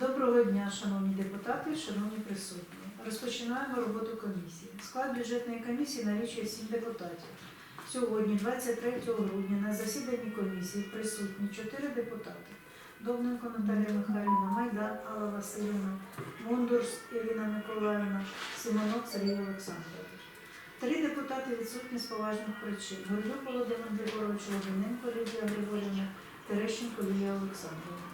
Доброго дня, шановні депутати, шановні присутні. Розпочинаємо роботу комісії. Склад бюджетної комісії налічує 7 депутатів. Сьогодні, 23 грудня, на засіданні комісії присутні 4 депутати. Довненко Наталія Михайлівна, Майдан Алла Васильівна, Мундурс Ірина Миколаївна, Симонок Сергій Олександрович. Три депутати відсутні з поважних причин. Гордюк Володимир Григорович Логвиненко Лідія Григорівна, Терещенко Лілія Олександрівна.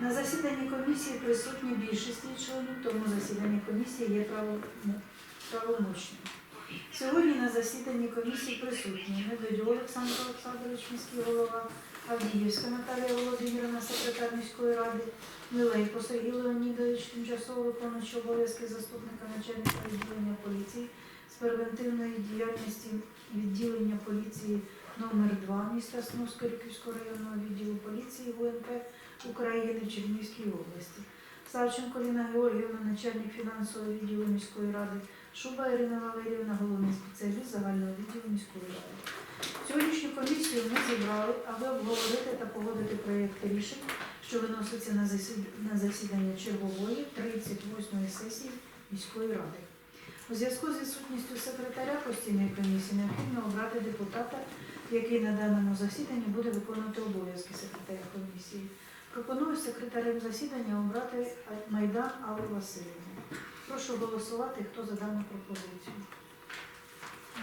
На засіданні комісії присутні більшість членів, тому засідання комісії є право- правомочним. Сьогодні на засіданні комісії присутні Медведю Олександр Олександрович, міський голова, Авдіївська Наталія Володимирівна, секретар міської ради, Миленко Сергій Леонідович, тимчасово виконуючий обов'язки заступника начальника відділення поліції з превентивної діяльності відділення поліції номер 2 міста Сновського Ріківського районного відділу поліції ВНП України в Чернігівській області. Савченко Ліна Георгіївна, начальник фінансового відділу міської ради, Шуба Ірина Валеріївна, головний спеціаліст загального відділу міської ради. Сьогоднішню комісію ми зібрали, аби обговорити та погодити проєкти рішень, що виносяться на засідання чергової 38-ї сесії міської ради. У зв'язку з відсутністю секретаря постійної комісії необхідно обрати депутата, який на даному засіданні буде виконувати обов'язки секретаря комісії. Пропоную секретарем засідання обрати Майдан Аллу Васильівну. Прошу голосувати, хто за дану пропозицію.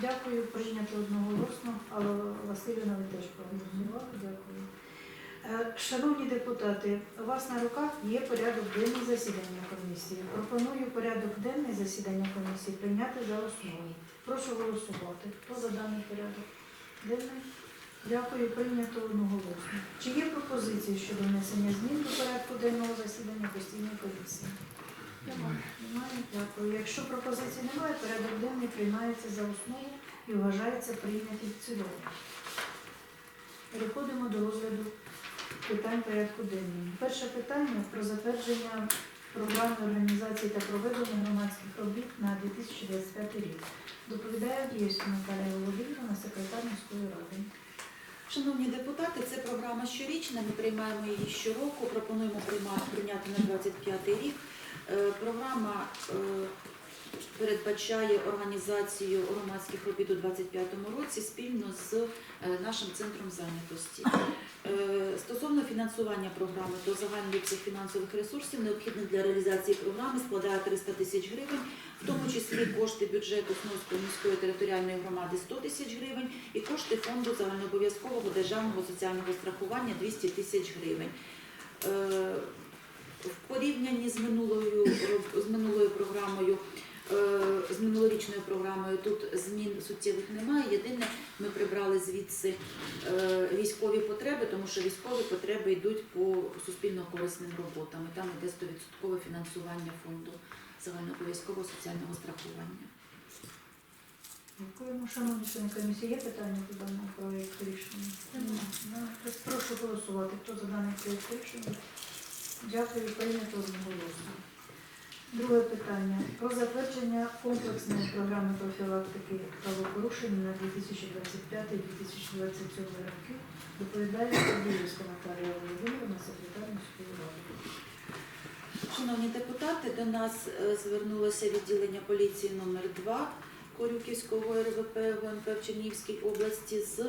Дякую, прийнято одноголосно. Алла Васильівна, ви теж проголосували. Дякую. Е, Шановні депутати, у вас на руках є порядок денний засідання комісії. Пропоную порядок денний засідання комісії прийняти за основу. Прошу голосувати. Хто за даний порядок денний? Дякую, прийнято одноголосно. Чи є пропозиції щодо внесення змін до порядку денного засідання постійної комісії? Немає. Немає. Дякую. Якщо пропозицій немає, порядок денний приймається за основу і вважається прийнятим в цілому. Переходимо до розгляду питань порядку денного. Перше питання про затвердження програми організації та проведення громадських робіт на 2025 рік. Доповідає Дієвська Наталія Володимирівна, секретар міської ради. Шановні депутати, це програма щорічна. Ми приймаємо її щороку. Пропонуємо прийняти на 25 рік. Е, Програма е, передбачає організацію громадських робіт у 2025 році спільно з е, нашим центром зайнятості. Е, Стосовно фінансування програми, то загальний обсяг фінансових ресурсів необхідних для реалізації програми складає 300 тисяч гривень, в тому числі кошти бюджету Сновської міської територіальної громади 100 тисяч гривень і кошти фонду загальнообов'язкового державного соціального страхування 200 тисяч гривень. Е, В порівнянні з минулою з минулою програмою. Е, З минулорічною програмою тут змін суттєвих немає. Єдине, ми прибрали звідси е, військові потреби, тому що військові потреби йдуть по суспільно корисним роботам. І Там йде 100% фінансування фонду загальнообов'язкового соціального страхування. Дякуємо, шановні члени комісії. Є питання по даному проєкту рішення? Немає. Прошу голосувати. Хто за даний проєкт рішення? Дякую, прийнято одноголосно. Друге питання про затвердження комплексної програми профілактики правопорушень на 2025-2027 роки. Доповідає Подіївська Наталія Володимирівна, секретар міської ради. Шановні депутати, до нас е, звернулося відділення поліції номер 2 Корюківського РВП ГУНП в Чернігівській області з е,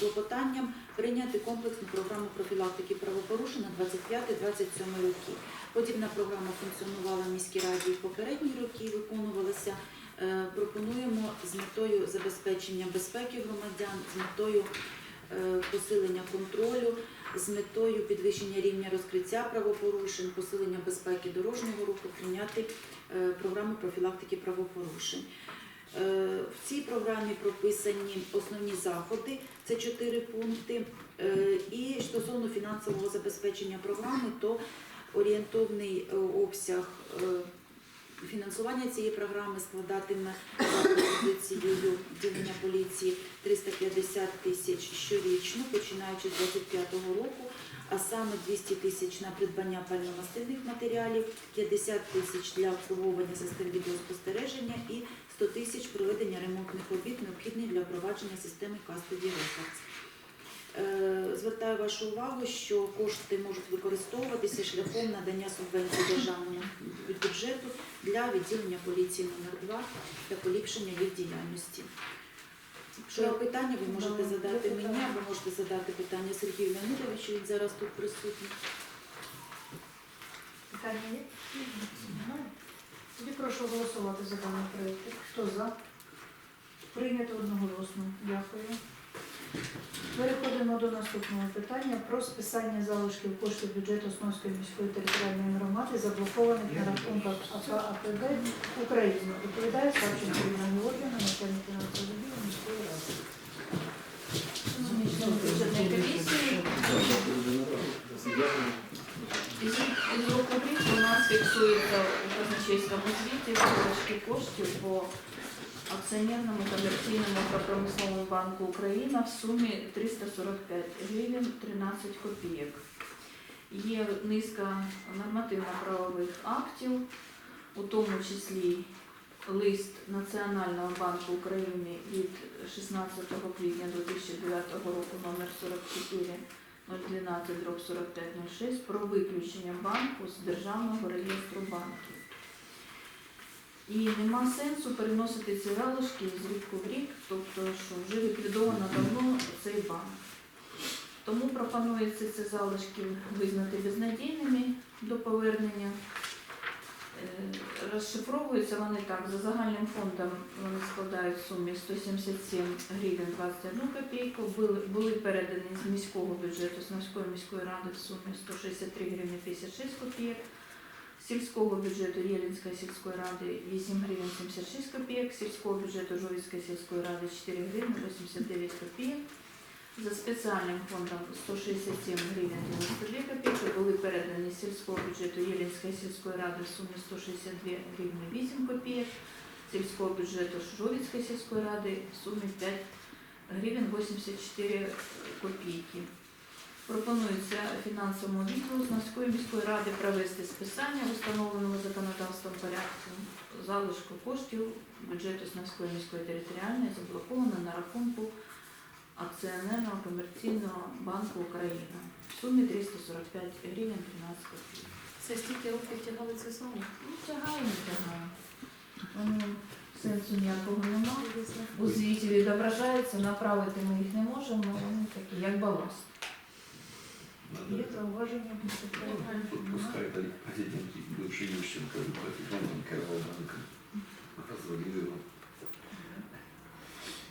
клопотанням прийняти комплексну програму профілактики правопорушень на 25-27 роки. Подібна програма функціонувала в міській раді в попередні роки, і виконувалася. Е, Пропонуємо з метою забезпечення безпеки громадян, з метою е, посилення контролю, з метою підвищення рівня розкриття правопорушень, посилення безпеки дорожнього руху прийняти е, програму профілактики правопорушень. В цій програмі прописані основні заходи, це чотири пункти. І стосовно фінансового забезпечення програми, то орієнтовний е, обсяг е, фінансування цієї програми складатиме за пропозицією відділення поліції 350 тисяч щорічно, починаючи з 2025 року, а саме 200 тисяч на придбання пальномастильних матеріалів, 50 тисяч для обслуговування систем відеоспостереження і 100 тисяч проведення ремонтних робіт, необхідних для впровадження системи Custody Records. Е, Звертаю вашу увагу, що кошти можуть використовуватися шляхом надання субвенцій державному бюджету для відділення поліції номер 2 та поліпшення їх діяльності. Якщо є питання, ви можете Да, задати мені питання. або можете задати питання Сергію Леонідовичу, він зараз тут присутній. Питання є? Тоді прошу голосувати за даний проєкт. Хто за? Прийнято одноголосно. Дякую. Переходимо до наступного питання про списання залишків коштів бюджету Основської міської територіальної громади, заблокованих на рахунках АПГ України. Доповідає Савченко Ірина Георгіївна, начальник фінансового відділу міської ради. Члени бюджетної комісії, у нас фіксується у казначейському звіті залишки коштів по акціонерному комерційному та промисловому банку Україна в сумі 345 гривень 13 копійок. Є низка нормативно-правових актів, у тому числі лист Національного банку України від 16 квітня 2009 року номер 44 012 дроб 4506 про виключення банку з державного реєстру банків. І нема сенсу переносити ці залишки з рідку в рік, тобто що вже ліквідовано давно цей банк. Тому пропонується ці залишки визнати безнадійними до повернення. Е, Розшифровуються вони так. За загальним фондом вони складають в сумі 177 гривень 21 копійку. Були, були передані з міського бюджету з міської міської ради в сумі 163 гривні 56 копійок. Сільського бюджету Єлінської сільської ради 8 гривень 76 копійок, сільського бюджету Жовської сільської ради 4 гривні 89 копійок. За спеціальним фондом 167 гривень 92 копійки були передані сільського бюджету Єлінської сільської ради в сумі 162 гривні 8 копійок, сільського бюджету Жовіцької сільської ради в сумі 5 гривень 84 копійки. Пропонується фінансовому відділу з Морської міської ради провести списання в установленому законодавством порядку залишку коштів бюджету Снавської міської територіальної заблоковано на рахунку акціонерного комерційного банку Україна в сумі 345 гривень 13 копійок. Це стільки років тягали це саме? Ну, тягає, не тягає. Воно сенсу ніякого немає. У звіті відображається, направити ми їх не можемо, вони такі, як баласт. Є зауваження проєкту? Пускай дали президент бывший Ющенко, там керовал банком. Развалил его.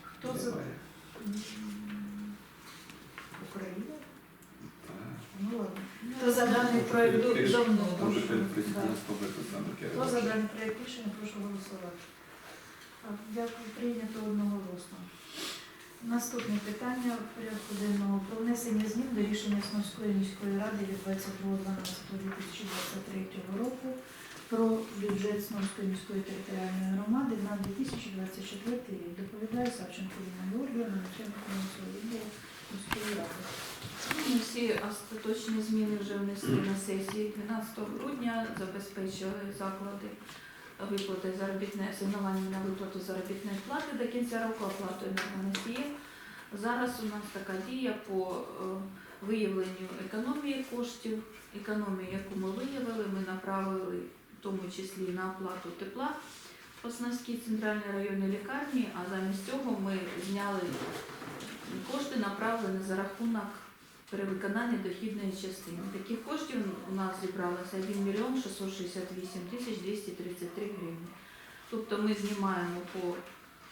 Хто за Україна? Да. Ну ладно. Хто за даний Перед- давно? Он же перед президентством это самое Хто за даний проєкт рішення, прошу голосувати. Так, Дякую, прийнято одноголосно. Наступне питання порядку денного про внесення змін до рішення Смольської міської ради від 22.12.2023 року про бюджет Смольської міської територіальної громади на 2024 рік. Доповідає Савченко Ліна Георгіївна, начальник відділу міської ради. Ми всі остаточні зміни вже внесли на сесії 12 грудня, забезпечили заклади виплати заробітної асигнування на виплату заробітної плати до кінця року оплатою енергоносіїв. Зараз у нас така дія по е, виявленню економії коштів. Економію, яку ми виявили, ми направили в тому числі на оплату тепла в Основській центральній районній лікарні, а замість цього ми зняли кошти направлені за рахунок перевиконання дохідної частини. Таких коштів у нас зібралося 1 мільйон 668 тисяч 233 гривні. Тобто ми знімаємо по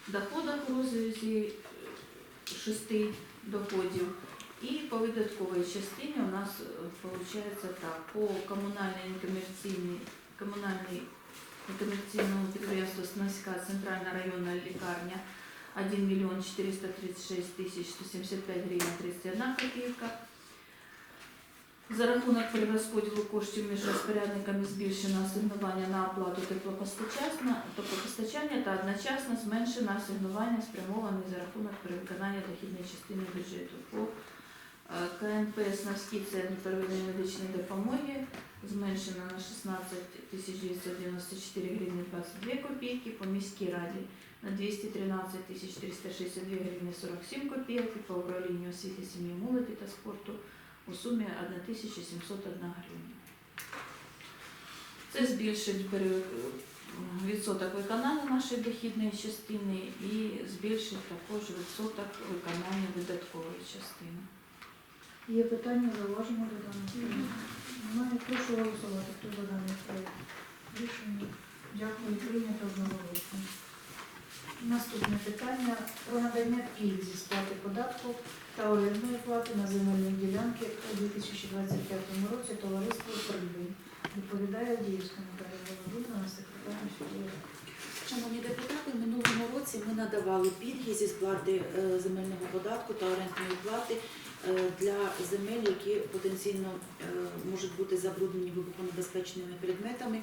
доходах розрізі е, шести доходів. І по видатковій частині у нас виходить так, по комунальній некомерційній комунальній некомерційному підприємству Снайська центральна районна лікарня 1 мільйон 436 тисяч 175 гривень 31 копійка. За рахунок перерозподілу коштів між розпорядниками збільшено асигнування на оплату теплопостачання, та одночасно зменшено асигнування спрямоване за рахунок перевиконання дохідної частини бюджету. По КНП Снавський центр первинної медичної допомоги зменшено на 16 994 гривні 22 копійки, по міській раді на 213 362 гривні 47 копійок по управлінню освіти, сім'ї, молоді та спорту у сумі 1701 гривня. Це збільшить відсоток виконання нашої дохідної частини і збільшить також відсоток виконання видаткової частини. Є питання, зауваження до даного? Немає. Прошу голосувати. Хто за даний проект? Рішення. Дякую. Прийнято одноголосно. Наступне питання про надання пільг зі сплати податку та орендної плати на земельні ділянки у 2025 році товариство «Прибиль». Доповідає Діївська Наталія Володимирівна, секретар міської. Шановні депутати, в минулому році ми надавали пільги зі сплати е, земельного податку та орендної плати для земель, які потенційно е, можуть бути забруднені вибухонебезпечними предметами.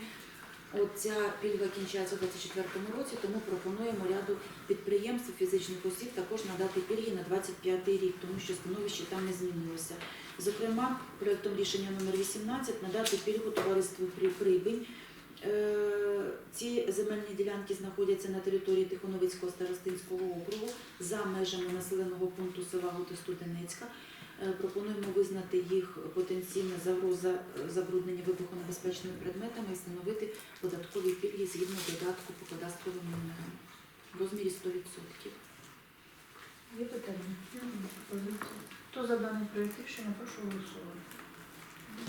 От ця пільга кінчається у 2024 році, тому пропонуємо ряду підприємств, фізичних осіб також надати пільги на 25 рік, тому що становище там не змінилося. Зокрема, проектом рішення номер 18 надати пільгу товариству «При- Прибинь Е, Ці земельні ділянки знаходяться на території Тихоновицького старостинського округу за межами населеного пункту села Гути-Студенецька. Е, Пропонуємо визнати їх потенційна загроза е, забруднення вибухонебезпечними предметами і встановити податкові пільги згідно додатку по кадастровим номерам в розмірі 100%. Є питання? Хто за даний проект рішення, прошу голосувати.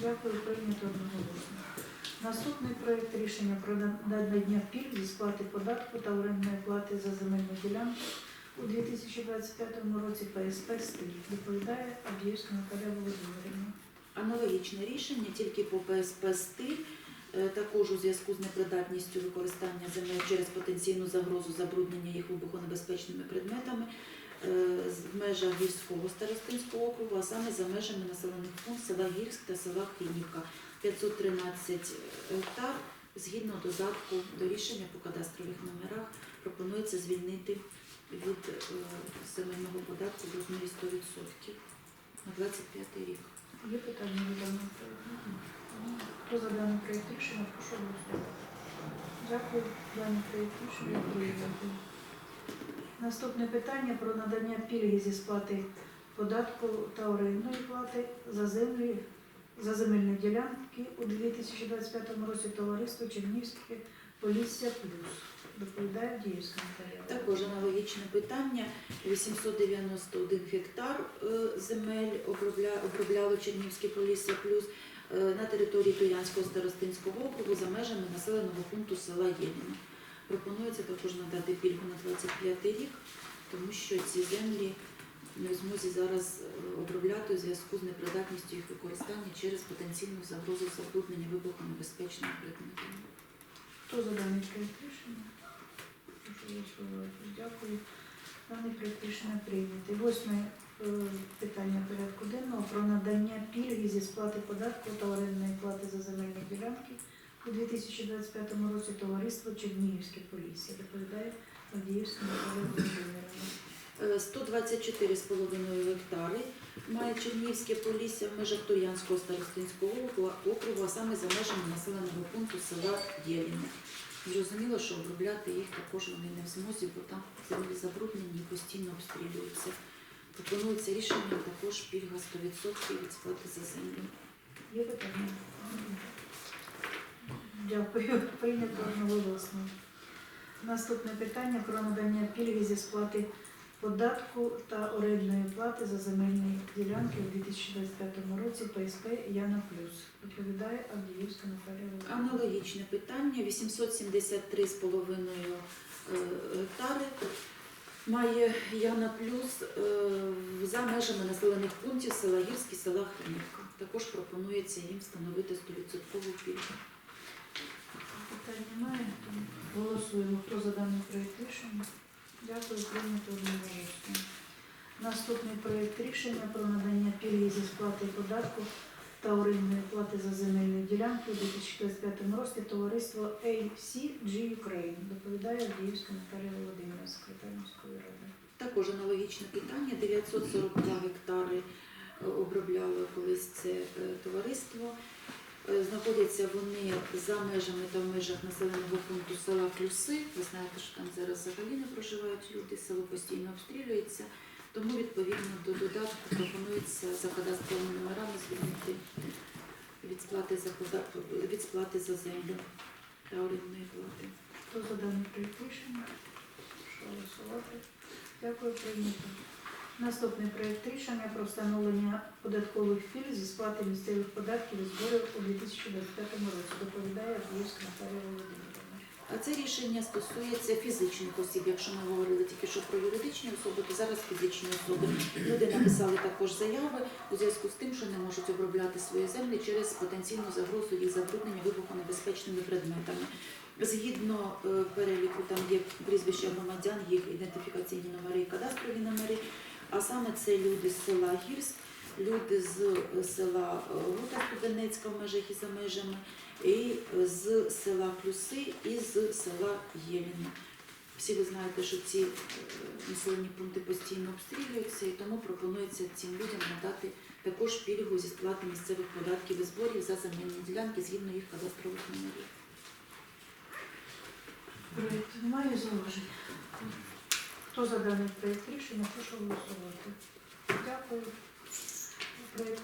Дякую, прийнято одноголосно. Наступний проект рішення про надання пільг зі сплати податку та орендної плати за земельну ділянку у 2025 році ПСП «Стиль». Доповідає Авдіївська Наталя Володимирівна. Аналогічне рішення тільки по ПСП «Стиль». Е, Також у зв'язку з непридатністю використання земель через потенційну загрозу забруднення їх вибухонебезпечними предметами е, в межах гірського старостинського округу, а саме за межами населених пунктів села Гірськ та села Хрінівка. 513 гектар. Згідно додатку до рішення по кадастрових номерах пропонується звільнити від е, земельного податку в розмірі 100% на 25 рік. Є питання до даного проекту? Хто за даний рішення, прошу голосувати. Дякую. Даний проект рішення прийнято. Наступне питання про надання пільги зі сплати податку та орендної плати за землі за земельні ділянки у 2025 році товариство Чернівське Полісся Плюс. Доповідає Діївська Наталія. Також аналогічне питання. 891 гектар е, земель обробля- обробляло Чернівське Полісся плюс е, на території Троянського старостинського округу за межами населеного пункту села Єліна. Пропонується також надати пільгу на 25 рік, тому що ці землі не в змозі зараз е, обробляти у зв'язку з непридатністю їх використання через потенційну загрозу забруднення вибухонебезпечними предметами. Хто за даний проект рішення? Дякую. Даний проект рішення прийнятий. Восьме е, питання порядку денного про надання пільги зі сплати податку та орендної плати за земельні ділянки у 2025 році товариство Чернігівське Полісся. Доповідає Надіївська Наталія Володимирівна. Е, 124,5 гектари має Чернігівське Полісся в межах Тур'янського старостинського округу- а саме за межами населеного пункту села Єліне. Зрозуміло, що обробляти їх також вони не в змозі, бо там землі забруднені і постійно обстрілюються. Пропонується рішенням також пільга 100% від сплати за землю. Є питання? Дякую. Прийнято одноголосно. Наступне питання про надання пільги зі сплати податку та орендної плати за земельні ділянки у 2025 році ПСП Яна Плюс. Доповідає Авдіївська Наталія Володимирівна. Аналогічне питання 873,5 е, гектари має Яна Плюс е, за межами населених пунктів села Гірський, села Хринівка. Також пропонується їм встановити 100% пільгу. Питань немає. тому Голосуємо. Хто за даний проєкт рішення? Дякую, прийнято одноголосно. Наступний проєкт рішення про надання пільги зі сплати податку та орендної плати за земельні ділянки у 2025 році товариство ACG Ukraine. Доповідає Авдіївська Наталія Володимирівна, секретар міської ради. Також аналогічне питання 942 гектари е, обробляло колись це е, товариство. Е, Знаходяться вони за межами та в межах населеного пункту села Клюси. Ви знаєте, що там зараз взагалі не проживають люди, село постійно обстрілюється. Тому відповідно до додатку пропонується за кадастровими номерами звільнити від сплати за пода- від сплати за землю та орендної плати. Хто за проєкт рішення? Прошу голосувати. Дякую, прийнято. Наступний проєкт рішення про встановлення податкових пільг зі сплати місцевих податків і зборів у 2025 році. Доповідає Київська Наталія Володимирівна. А це рішення стосується фізичних осіб. Якщо ми говорили тільки що про юридичні особи, то зараз фізичні особи. Люди написали також заяви у зв'язку з тим, що не можуть обробляти свої землі через потенційну загрозу їх забруднення вибухонебезпечними предметами. Згідно е, переліку, там є прізвища громадян, їх ідентифікаційні номери і кадастрові номери. А саме це люди з села Гірськ, люди з е, села е, Гута Студенецька в межах і за межами, і з села Клюси і з села Єліна. Всі ви знаєте, що ці е, населені пункти постійно обстрілюються, і тому пропонується цим людям надати також пільгу зі сплати місцевих податків і зборів за земельні ділянки згідно їх кадастрових номерів. Немає зауважень. Хто за даний проєкт рішення, прошу голосувати. Дякую. Проєкт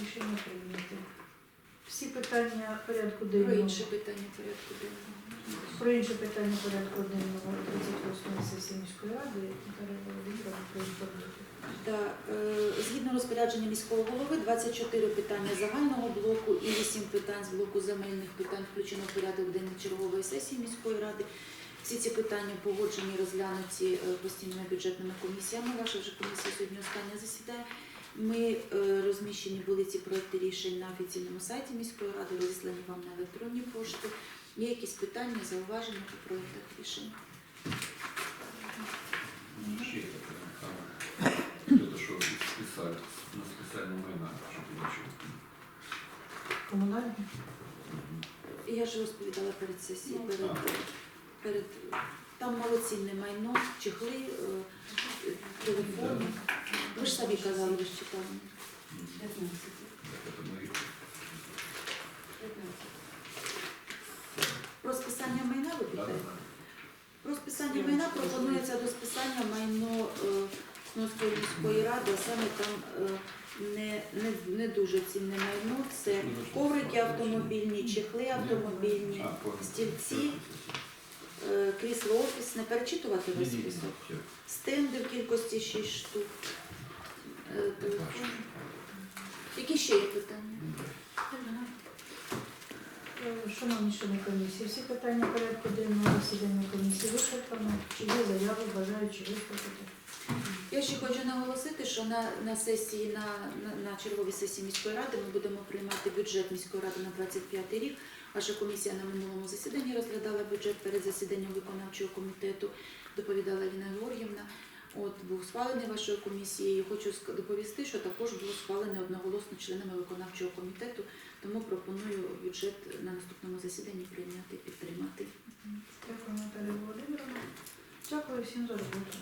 рішення прийнято. Всі питання порядку Про денного. інше питання порядку денного. Про інше питання порядку денного 38 сесії міської ради Наталія Володимирівна проінформує. Да, е, згідно розпорядження міського голови, 24 питання загального блоку і 8 питань з блоку земельних питань включено в порядок денний чергової сесії міської ради. Всі ці питання погоджені, розглянуті е, постійними бюджетними комісіями. Ваша вже комісія сьогодні остання засідає. Ми е, розміщені були ці проекти рішень на офіційному сайті міської ради, розіслані вам на електронні пошти. Є якісь питання, зауваження по проектах рішень? Ще таке, Михайло. Що на спеціальну майна, що. Комунальні? Я ж розповідала перед сесією, Ну, перед, перед там малоцінне майно, чехли, е, телефони. Ви ж самі казали, ви ж читали. Так, это ми їх Про списання майна ви питаєте? Про списання майна пропонується до списання майно е, міської ради, а саме там е, не, не, не дуже цінне майно. Це коврики автомобільні, чехли автомобільні, стільці, крісло офісне. Перечитувати весь список. Стенди в кількості 6 штук. Е. Які ще є питання? Е, Шановні члени комісії, всі питання порядку денного засідання комісії вичерпано. Чи є заяви, бажаючи виступити? Я ще хочу наголосити, що на, на сесії, на, на, на черговій сесії міської ради ми будемо приймати бюджет міської ради на 25 рік. Ваша комісія на минулому засіданні розглядала бюджет перед засіданням виконавчого комітету, доповідала Ліна Георгівна. От був схвалений вашою комісією. Хочу доповісти, що також було схвалене одноголосно членами виконавчого комітету. Тому пропоную бюджет на наступному засіданні прийняти підтримати. Дякую, Наталія Володимировна. Дякую всім за роботу.